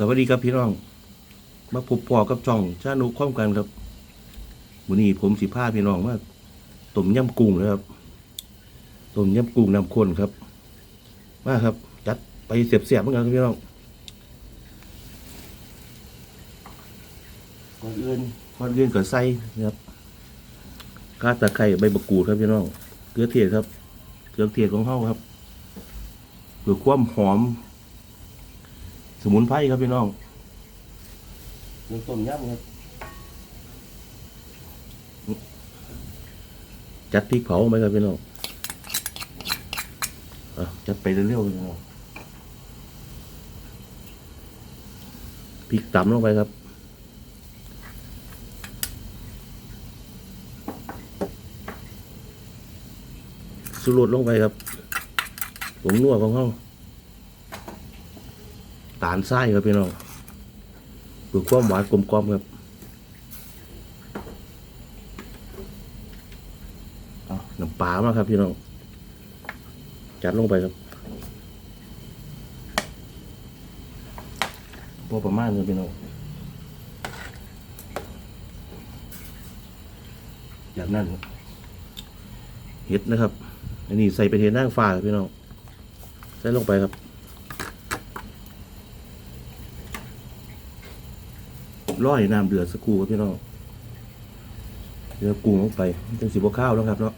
สวัสดีครับพี่น้อง มาพบปอกับจ่องชาโนุข้อมกันครับวันนี้ผมสิพาพี่น้องมาต้มยำกุ้งนะครับต้มยำกุ้งน้ำข้นครับ มาครับ จัดไปเสียบๆเหมือนกันครับพี่น้องก่อนอื่นก่อนอื่นก็ใส่นะครับกาตะไคร้ใบมะกรูดครับพี่น้องเกลือเทียดครับ เกลือเทียดของเฮาครับเพื่อความหอม สมุนไพรครับพี่น้องเริ่มต้มยำครับจัดพริกเผาไหมครับพี่น้องอะจัดไปเร็วๆเลยพี่น้องพริกตำลงไปครับสุรสลงไปครับผงนัวของเขา ตาลไส้ครับพี่น้องเพื่อความหวานกลมกล่อมครับเอาน้ำปลามาครับพี่น้อง จัดลงไปครับพอประมาณครับพี่น้องจากนั้นเห็ดนะครับ อันนี้ใส่เป็นเห็ดนางฟ้าครับพี่น้อง ใส่ลงไปครับ ร้อยน้ำเดือดสกูครับพี่น้องเดือกุ้งลงไปจังสิบข้าวแล้วครับเนาะ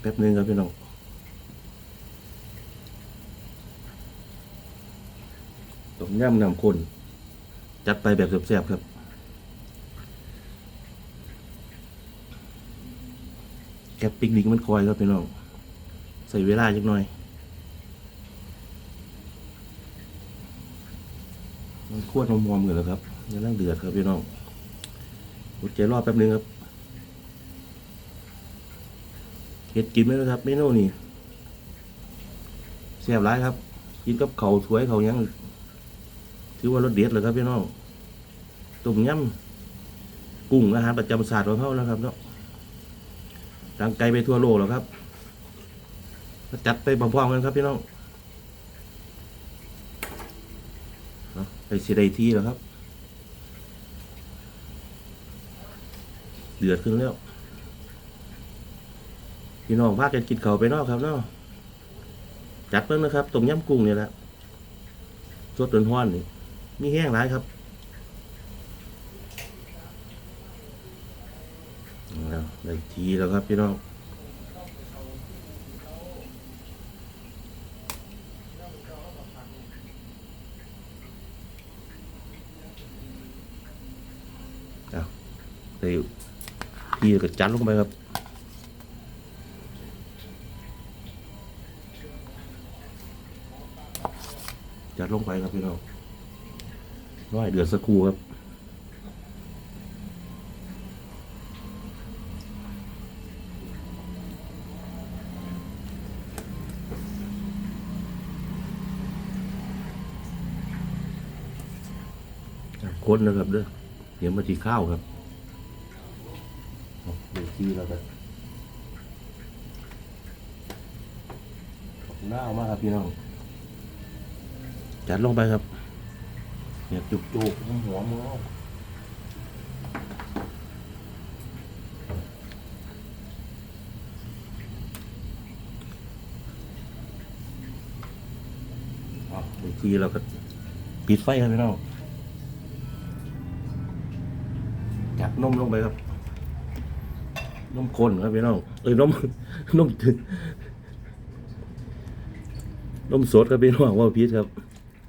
แป๊บหนึงครับพี่น้องต้มยำน้ำข้นจัดไปแบบแซ่บๆครับแกปปิกนิกมันคอยครับพี่น้องใส่เวลาจักหน่อย มัน คั่วน้ำมอมกันแล้วครับยังนั่งเดือดครับพี่น้องอดใจรอแป๊บนึงครับเห็ดกินไหมนะครับเมนูนี้แซ่บร้ายครับ กินกับเขาสวยเขายังถือว่ารสเด็ดเลยครับพี่น้องต้มยำกุ้งอาหารประจำศาสตร์ของเขานะครับเนาะดังไกลไปทั่วโลกแล้วครับจัดไปพร้อมๆกันครับพี่น้อง เนาะ ไปสิได้ที่แล้วครับ เดือดขึ้นแล้ว พี่น้องพากันกินเขาไปนอกครับเนาะจัดเพิ่งนะครับต้มยำกุ้งเนี่ยแหละสดจนห้อนนี่มีแห้งหลายครับเอาได้ทีแล้วครับพี่น้อง ใส่พี่ก็จัดลงไปครับจัดลงไปครับพี่น้องร้อยเดือดสักครู่ครับคนนะครับเด้อ เดี๋ยวมาทีข้าวครับดูที่แล้วกันหน้าเอามากครับพี่น้อง จัดลงไปครับเนี่ยจุกจุกหัวมือเอาเอาดูที่เราก็ปิดไฟครับพี่น้อง นมลงไปครับนมข้นครับพี่น้องเอ้ยนมนมนมสดครับพี่น้องว่าพีชครับ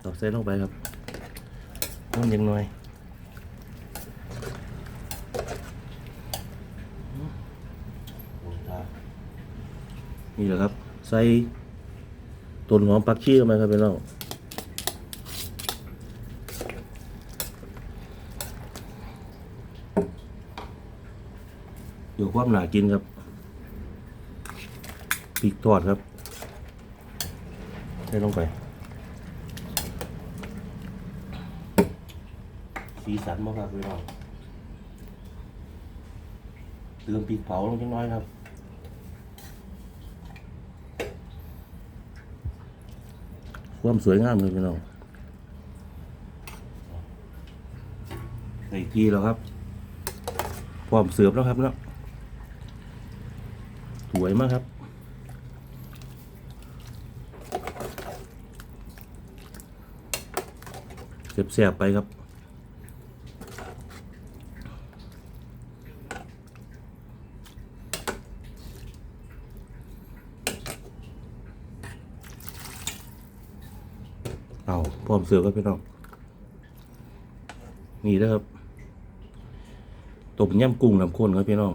เอาใส่ลงไปครับนมยังน้อยนี่แหละครับ ใส่ต้นหอมปักชีเข้าไปครับพี่น้อง อยู่ความหนากินครับพริกทอดครับใส่ลงไป สีสันมากครับพี่น้องเติมพริกเผาลงจังน้อยครับความสวยงามเลยพี่น้องในทีแล้วครับพร้อมเสิร์ฟแล้วครับเนาะ วยมากครับเสียบๆไปครับเอาพร้อมเสิร์ฟครับพี่น้องนี่นะครับต้มยำกุ้งน้ำข้นครับพี่น้อง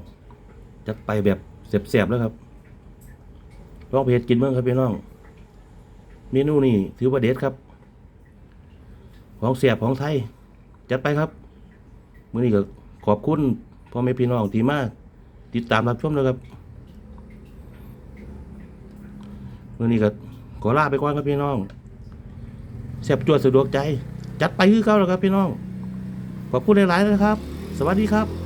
จัดไปแบบ เสียบๆแล้วครับลองเพจกินเมื่อครับพี่น้องเมนูนี่ถือว่าเด็ดครับ ของเสียบของไทย จัดไปครับมื้อนี้ก็ขอบคุณพ่อแม่พี่น้องที่มาติดตามรับชมนะครับมื้อนี้ก็ขอลาไปก่อนครับพี่น้องแซ่บจวดสะดวกใจ จัดไปคือเก่าแล้วครับพี่น้องขอบคุณหลายๆนะครับ สวัสดีครับ